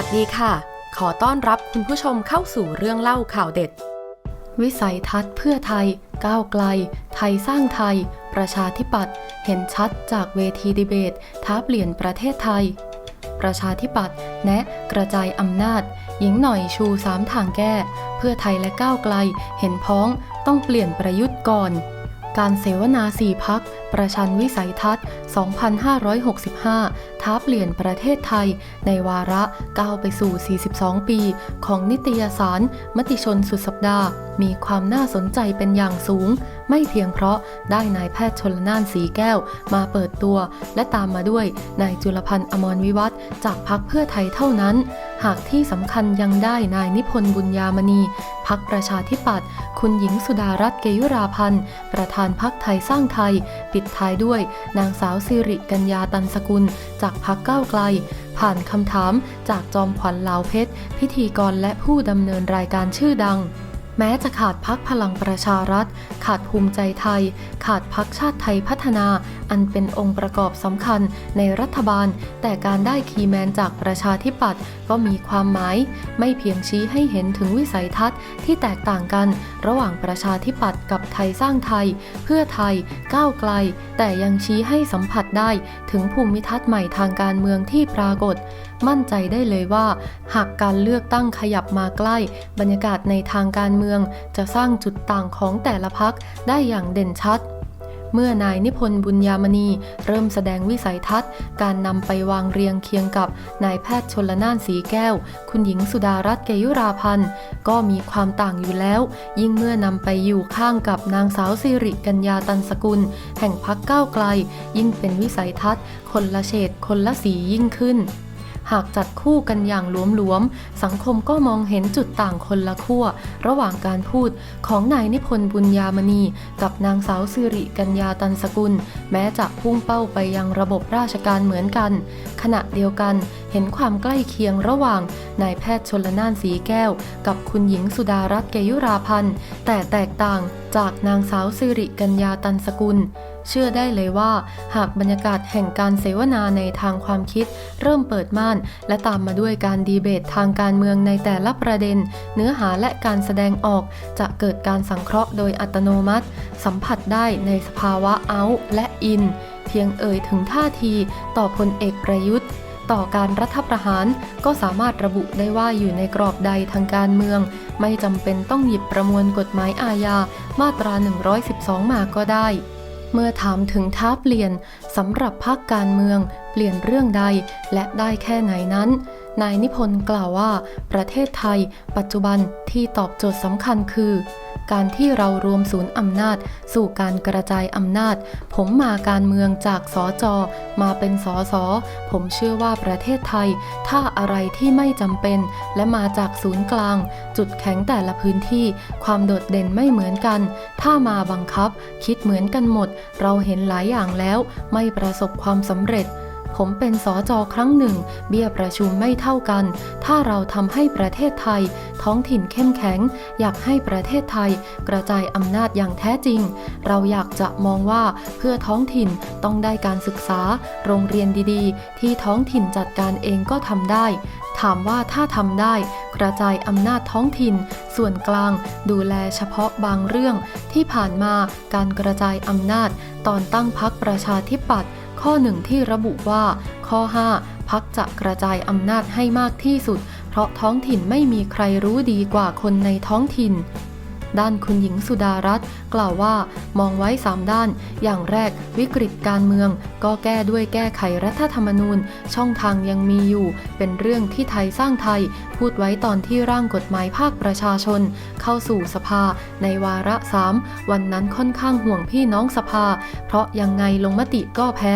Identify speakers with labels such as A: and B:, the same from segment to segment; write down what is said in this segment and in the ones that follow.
A: วัสดีค่ะ ขอต้อนรับคุณผู้ชมเข้าสู่เรื่องเล่าข่าวเด็ด วิสัยทัศน์เพื่อไทย ก้าวไกล ไทยสร้างไทย ประชาธิปัตย์เห็นชัดจากเวทีดีเบต ท้าเปลี่ยนประเทศไทย ประชาธิปัตย์แนะกระจายอำนาจ หญิงหน่อยชูสามทางแก้ เพื่อไทยและก้าวไกล เห็นพ้องต้องเปลี่ยนประยุทธ์ก่อน การเสวนาสี่พัก ประชันวิสัยทัศน์ 2565ท้าเปลี่ยนประเทศไทย ในวาระก้าวไปสู่ 42 ปี ของนิตยสาร มติชนสุดสัปดาห์ มีความน่าสนใจเป็นอย่างสูง ไม่เพียงเพราะได้นายแพทย์ชนละนานสีแก้ว มาเปิดตัว และตามมาด้วยนายจุลพันธ์อมรวิวัฒน์จากพักเพื่อไทยเท่านั้น หากที่สำคัญยังได้นายนิพนธ์บุญญามณีพักประชาธิปัตย์คุณหญิงสุดารัตน์เกยุราพันธ์ ประธานพักไทยสร้างไทย ปิดท้ายด้วย นางสาวสิริกัญญาตันสกุลจากพักก้าวไกล ผ่านคำถามจากจอมขวัญลาวเพชร พิธีกรและผู้ดำเนินรายการชื่อดัง แม้จะขาดพักพลังประชารัฐ ขาดภูมิใจไทย ขาดพักชาติไทยพัฒนา อันเป็นองค์ประกอบสำคัญในรัฐบาล แต่การได้คีย์แมนจากประชาธิปัตย์ก็มีความหมาย ไม่เพียงชี้ให้เห็นถึงวิสัยทัศน์ที่แตกต่างกัน ระหว่างประชาธิปัตย์กับไทยสร้างไทย เพื่อไทยก้าวไกล แต่ยังชี้ให้สัมผัสได้ถึงภูมิทัศน์ใหม่ทางการเมืองที่ปรากฏ มั่นใจได้เลยว่า หากการเลือกตั้งขยับมาใกล้ บรรยากาศในทางการเมืองจะสร้างจุดต่างของแต่ละพักได้อย่างเด่นชัด เมื่อนายนิพนธ์บุญญามณีเริ่มแสดงวิสัยทัศน์ การนำไปวางเรียงเคียงกับนายแพทย์ชนละนานสีแก้ว คุณหญิงสุดารัตน์เกยุราพันธ์ก็มีความต่างอยู่แล้ว ยิ่งเมื่อนำไปอยู่ข้างกับนางสาวสิริกัญญาตันสกุล แห่งพักก้าวไกล ยิ่งเป็นวิสัยทัศน์ คนละเฉดคนละสียิ่งขึ้น หากจัดคู่กันอย่างหลวมๆ สังคมก็มองเห็นจุดต่างคนละขั้ว ระหว่างการพูดของนายนิพนธ์บุญญามณี กับนางสาวสิริกัญญาตันสกุล แม้จะพุ่งเป้าไปยังระบบราชการเหมือนกัน ขณะเดียวกันเห็นความใกล้เคียงระหว่างนายแพทย์ชนละนานสีแก้ว กับคุณหญิงสุดารัตน์เกยุราพันธ์แต่แตกต่างจากนางสาวสิริกัญญาตันสกุล เชื่อได้เลยว่า หากบรรยากาศแห่งการเสวนาในทางความคิด เริ่มเปิดม่าน และตามมาด้วยการดีเบตทางการเมืองในแต่ละประเด็น เนื้อหาและการแสดงออก จะเกิดการสังเคราะห์โดยอัตโนมัติ สัมผัสได้ในสภาวะเอาและอิน เพียงเอ่ยถึงท่าทีต่อพลเอกประยุทธ์ต่อการรัฐประหารก็สามารถระบุได้ว่าอยู่ในกรอบใดทางการเมือง ไม่จำเป็นต้องหยิบประมวลกฎหมายอาญามาตรา 112 มาก็ได้ เมื่อถามถึงท้าเปลี่ยนสำหรับภาคการเมืองเปลี่ยนเรื่องใดและได้แค่ไหนนั้น นายนิพนธ์กล่าวว่า ประเทศไทย ปัจจุบันที่ตอบโจทย์สำคัญคือ การที่เรารวมศูนย์อำนาจ สู่การกระจายอำนาจ ผมมาการเมืองจากสอจอมาเป็นสอสอผมเชื่อว่าประเทศไทย ถ้าอะไรที่ไม่จำเป็น และมาจากศูนย์กลาง จุดแข็งแต่ละพื้นที่ ความโดดเด่นไม่เหมือนกัน ถ้ามาบังคับ คิดเหมือนกันหมด เราเห็นหลายอย่างแล้ว ไม่ประสบความสำเร็จ ผมเป็นสอจอครั้งหนึ่ง เบี้ยประชุมไม่เท่ากัน ถ้าเราทำให้ประเทศไทย ท้องถิ่นเข้มแข็ง อยากให้ประเทศไทย กระจายอำนาจอย่างแท้จริง เราอยากจะมองว่าเพื่อท้องถิ่นต้องได้การศึกษา โรงเรียนดีๆ ที่ท้องถิ่นจัดการเองก็ทำได้ ถามว่าถ้าทำได้ กระจายอำนาจท้องถิ่น ส่วนกลางดูแลเฉพาะบางเรื่อง ที่ผ่านมาการกระจายอำนาจ ตอนตั้งพักประชาธิปัตย์ ข้อหนึ่งที่ระบุว่า ข้อ 5 พักจะกระจายอำนาจให้มากที่สุด เพราะท้องถิ่นไม่มีใครรู้ดีกว่าคนในท้องถิ่น ด้านคุณหญิงสุดารัตน์ กล่าวว่ามองไว้ 3 ด้าน อย่างแรกวิกฤตการเมือง ก็แก้ด้วยแก้ไขรัฐธรรมนูญ ช่องทางยังมีอยู่ เป็นเรื่องที่ไทยสร้างไทย พูดไว้ตอนที่ร่างกฎหมายภาคประชาชน เข้าสู่สภา ในวาระสามวันนั้นค่อนข้างห่วงพี่น้องสภา เพราะยังไงลงมติก็แพ้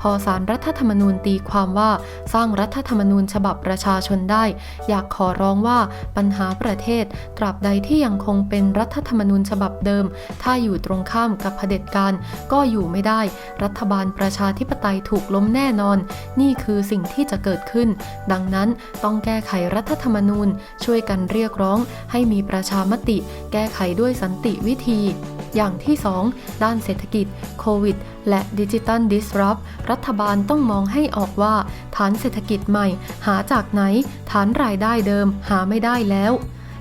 A: พอสารรัฐธรรมนูญตีความว่าสร้างรัฐธรรมนูญฉบับประชาชนได้ อยากขอร้องว่าปัญหาประเทศ ตราบใดที่ยังคงเป็นรัฐธรรมนูญฉบับเดิมถ้าอยู่ตรงข้ามกับเผด็จการก็อยู่ไม่ได้ รัฐบาลประชาธิปไตยถูกล้มแน่นอน นี่คือสิ่งที่จะเกิดขึ้น ดังนั้นต้องแก้ไขรัฐธรรมนูญ ช่วยกันเรียกร้อง ให้มีประชามติ แก้ไขด้วยสันติวิธีอย่างที่ 2 ด้านเศรษฐกิจ โควิด และดิจิ t a ลดิสรับรัฐบาลต้องมองให้ออกว่า ฐานเศรษฐกิจใหม่ หาจากไหน ฐานรายได้เดิมหาไม่ได้แล้ว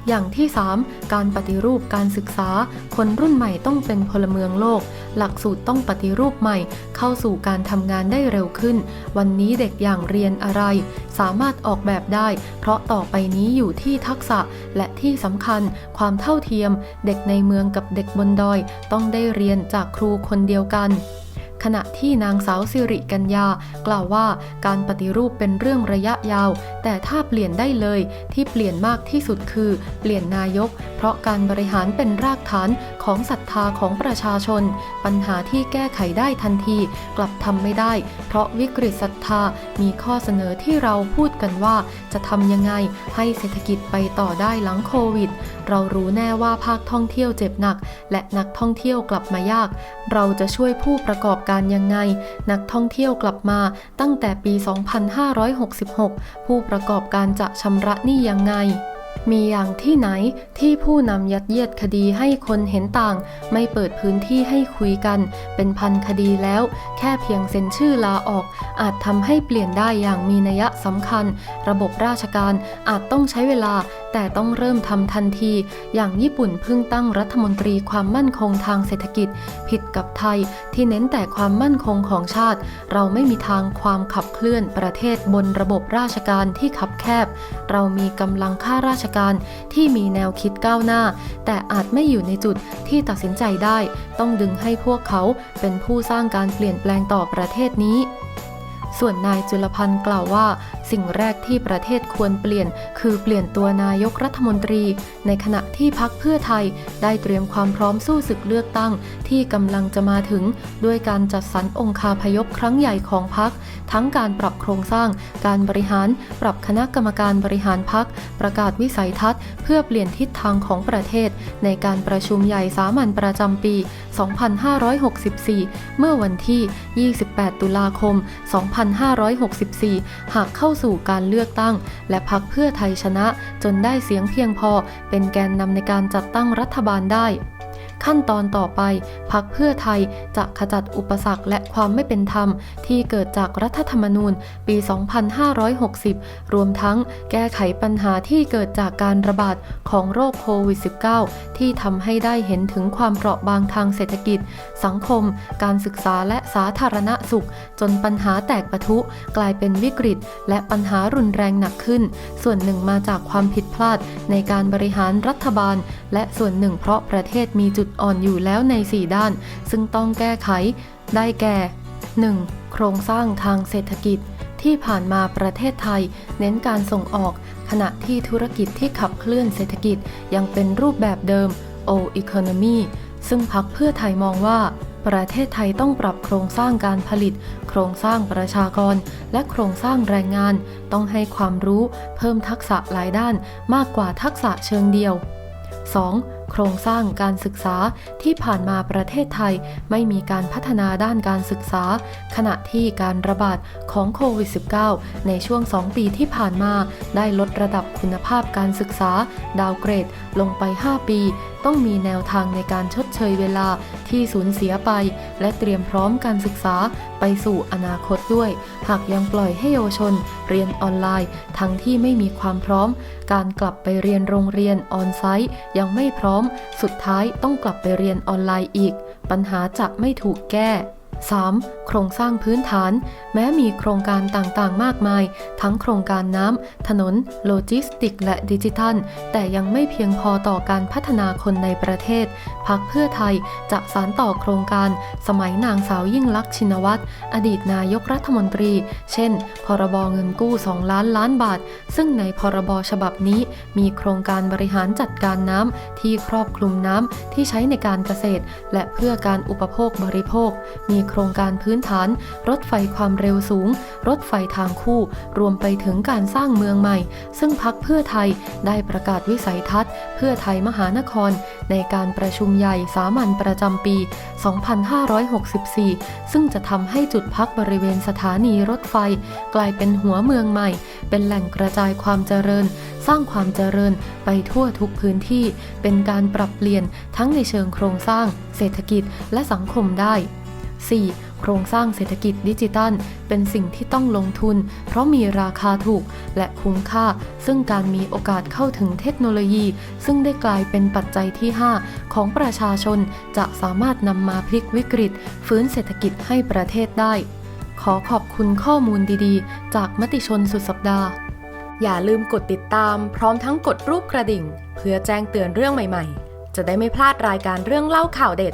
A: อย่างที่ 3 การปฏิรูปการศึกษา คนรุ่นใหม่ต้องเป็นพลเมืองโลก หลักสูตรต้องปฏิรูปใหม่ เข้าสู่การทำงานได้เร็วขึ้น วันนี้เด็กอย่างเรียนอะไร สามารถออกแบบได้ เพราะต่อไปนี้อยู่ที่ทักษะและที่สำคัญ ความเท่าเทียม เด็กในเมืองกับเด็กบนดอย ต้องได้เรียนจากครูคนเดียวกัน ขณะที่นางสาวสิริกัญญากล่าวว่าการปฏิรูปเป็นเรื่องระยะยาว แต่ถ้าเปลี่ยนได้เลยที่เปลี่ยนมากที่สุดคือ เปลี่ยนนายก เพราะการบริหารเป็นรากฐานของศรัทธาของประชาชน ปัญหาที่แก้ไขได้ทันที กลับทำไม่ได้ เพราะวิกฤตศรัทธามีข้อเสนอที่เราพูด กันว่าจะทำยังไงให้เศรษฐกิจไปต่อได้หลังโควิด เรารู้แน่ว่าภาคท่องเที่ยวเจ็บหนัก และนักท่องเที่ยวกลับมายาก เราจะช่วยผู้ประกอบการยังไง นักท่องเที่ยวกลับมาตั้งแต่ปี 2566 ผู้ประกอบการจะชำระหนี้ยังไง มีอย่างที่ไหนที่ผู้นำยัดเยียดคดีให้คนเห็นต่าง ไม่เปิดพื้นที่ให้คุยกัน เป็นพันคดีแล้ว แค่เพียงเซ็นชื่อลาออก อาจทำให้เปลี่ยนได้อย่างมีนัยสำคัญ ระบบราชการอาจต้องใช้เวลา แต่ต้องเริ่มทำทันที อย่างญี่ปุ่นเพิ่งตั้งรัฐมนตรีความมั่นคงทางเศรษฐกิจ ผิดกับไทยที่เน้นแต่ความมั่นคงของชาติ เราไม่มีทางความขับเคลื่อนประเทศบนระบบราชการที่คับแคบ เรามีกำลังข้าราชการที่มีแนวคิดก้าวหน้า แต่อาจไม่อยู่ในจุดที่ตัดสินใจได้ ต้องดึงให้พวกเขาเป็นผู้สร้างการเปลี่ยนแปลงต่อประเทศนี้ ส่วนนายจุลพันธ์กล่าวว่า สิ่งแรกที่ประเทศควรเปลี่ยน คือเปลี่ยนตัวนายกรัฐมนตรี ในขณะที่พักเพื่อไทยได้เตรียมความพร้อมสู้ศึกเลือกตั้ง ที่กำลังจะมาถึง ด้วยการจัดสรรองคาพยพครั้งใหญ่ของพัก ทั้งการปรับโครงสร้าง การบริหาร ปรับคณะกรรมการบริหารพัก ประกาศวิสัยทัศน์ เพื่อเปลี่ยนทิศทางของประเทศ ในการประชุมใหญ่สามัญประจำปี 2564 เมื่อวันที่ 28 ตุลาคม 2 5 2564 หากเข้าสู่การเลือกตั้ง และพักเพื่อไทยชนะ จนได้เสียงเพียงพอ เป็นแกนนำในการจัดตั้งรัฐบาลได้ ขั้นตอนต่อไปพักเพื่อไทยจะขจัดอุปสรรคและความไม่เป็นธรรม ที่เกิดจากรัฐธรรมนูญปี 2560 รวมทั้งแก้ไขปัญหาที่เกิดจากการระบาดของโรคโควิด -19 ที่ทำให้ได้เห็นถึงความเปราะบางทางเศรษฐกิจ สังคม การศึกษาและสาธารณสุข จนปัญหาแตกปะทุ กลายเป็นวิกฤต และปัญหารุนแรงหนักขึ้น ส่วนหนึ่งมาจากความผิดพลาดในการบริหารรัฐบาล และส่วนหนึ่งเพราะประเทศมีจุดอ่อนอยู่แล้วใน 4 ด้าน ซึ่งต้องแก้ไข ได้แก่ 1. โครงสร้างทางเศรษฐกิจที่ผ่านมาประเทศไทย เน้นการส่งออก ขณะที่ธุรกิจที่ขับเคลื่อนเศรษฐกิจยังเป็นรูปแบบเดิม O economy ซึ่งพักเพื่อไทยมองว่า ประเทศไทยต้องปรับโครงสร้างการผลิต โครงสร้างประชากร และโครงสร้างแรงงาน ต้องให้ความรู้ เพิ่มทักษะหลายด้านมากกว่าทักษะเชิงเดียว 2. โครงสร้างการศึกษาที่ผ่านมาประเทศไทยไม่มีการพัฒนาด้านการศึกษา ขณะที่การระบาดของโควิด -19 ในช่วง 2 ปีที่ผ่านมา ได้ลดระดับคุณภาพการศึกษา ดาวเกรดลงไป 5 ปี ต้องมีแนวทางในการชดเชยเวลา ที่สูญเสียไป และเตรียมพร้อมการศึกษาไปสู่อนาคตด้วย หากยังปล่อยให้เยาวชน เรียนออนไลน์ ทั้งที่ไม่มีความพร้อม การกลับไปเรียนโรงเรียนออนไซต์ยังไม่พร้อม สุดท้ายต้องกลับไปเรียนออนไลน์อีก ปัญหาจะไม่ถูกแก้ 3. โครงสร้างพื้นฐาน แม้มีโครงการต่างๆ มากมาย ทั้งโครงการน้ำ ถนน โลจิสติก และดิจิทัล แต่ยังไม่เพียงพอต่อการพัฒนาคนในประเทศ พักเพื่อไทยจะสานต่อโครงการ สมัยนางสาวยิ่งลักษณ์ชินวัตร อดีตนายกรัฐมนตรี เช่น พรบเงินกู้ 2 ล้านล้านบาท ซึ่งในพรบฉบับนี้ มีโครงการบริหารจัดการน้ำที่ครอบคลุมน้ำที่ใช้ในการเกษตร และเพื่อการอุปโภคบริโภค มีโโครงการพื้นฐาน รถไฟความเร็วสูง รถไฟทางคู่ รวมไปถึงการสร้างเมืองใหม่ ซึ่งพักเพื่อไทยได้ประกาศวิสัยทัศน์ เพื่อไทยมหานคร ในการประชุมใหญ่สามัญประจำปี 2564 ซึ่งจะทำให้จุดพักบริเวณสถานีรถไฟ กลายเป็นหัวเมืองใหม่ เป็นแหล่งกระจายความเจริญ สร้างความเจริญไปทั่วทุกพื้นที่ เป็นการปรับเปลี่ยนทั้งในเชิงโครงสร้าง เศรษฐกิจและสังคมได้ 4. โครงสร้างเศรษฐกิจดิจิตัล เป็นสิ่งที่ต้องลงทุน เพราะมีราคาถูกและคุ้มค่า ซึ่งการมีโอกาสเข้าถึงเทคโนโลยี ซึ่งได้กลายเป็นปัจจัยที่ 5 ของประชาชนจะสามารถนำมาพลิกวิกฤต ฟื้นเศรษฐกิจให้ประเทศได้ ขอขอบคุณข้อมูลดีๆ จากมติชนสุดสัปดาห์ อย่าลืมกดติดตาม พร้อมทั้งกดรูปกระดิ่ง เพื่อแจ้งเตือนเรื่องใหม่ ๆ จะได้ไม่พลาดรายการเรื่องเล่าข่าวเด็ด